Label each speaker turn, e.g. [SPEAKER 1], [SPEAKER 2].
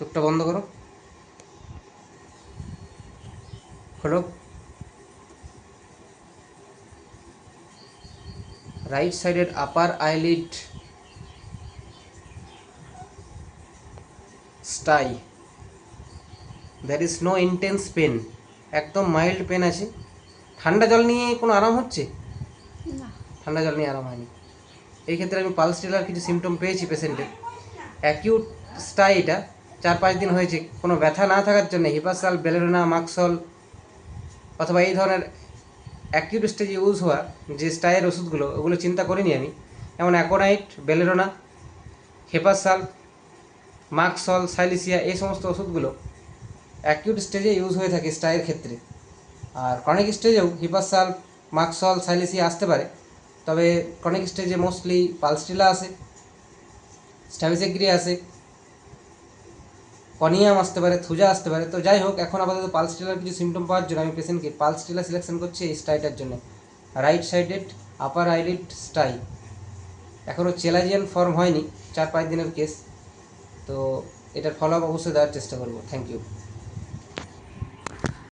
[SPEAKER 1] চোখটা বন্ধ করো। খোলো। রাইট সাইডের upper eyelid stye there is no intense pain একদম মাইল্ড পেন আছে। ঠান্ডা জল নিয়ে কোনো আরাম হচ্ছে? ঠান্ডা জল নিয়ে আরাম হয়নি। এই ক্ষেত্রে আমি পালস টিলার কিছু সিমটম পেয়েছি পেশেন্টের অ্যাকিউট স্টাই এটা। চার পাঁচ দিন হয়েছে। কোনো ব্যথা না থাকার জন্য হিপাসাল বেলেরোনা মাক্সল অথবা এই ধরনের অ্যাকিউট স্টেজে ইউজ হওয়া যে স্টাইয়ের ওষুধগুলো, ওগুলো চিন্তা করিনি আমি। যেমন অ্যাকোনাইট বেলেরোনা হেপাসাল, মাক্সল, সাইলিসিয়া এই সমস্ত ওষুধগুলো অ্যাকিউট স্টেজে ইউজ হয়ে থাকে স্টাইয়ের ক্ষেত্রে। আর ক্রনিক স্টেজেও হিপাসাল, মাক্সল, সাইলিসিয়া আসতে পারে। তবে ক্রনিক স্টেজে মোস্টলি পালস্টিলা আসে স্ট্যাবিসেগ্রি আসে কনিয়াম আসতে পারে থুজা আসতে পারে। তো যাই হোক, এখন আপাতত পালস টেলার কিছু সিমটম পাওয়ার জন্য আমি পেশেন্টকে পালস টেলার সিলেকশন করছি এই স্টাইটার জন্য। Right sided upper eyelid stye এখনও চেলাজিয়ান ফর্ম হয়নি, চার পাঁচ দিনের কেস তো এটার ফলো আপ অবশ্যই দেওয়ার চেষ্টা করব। Thank you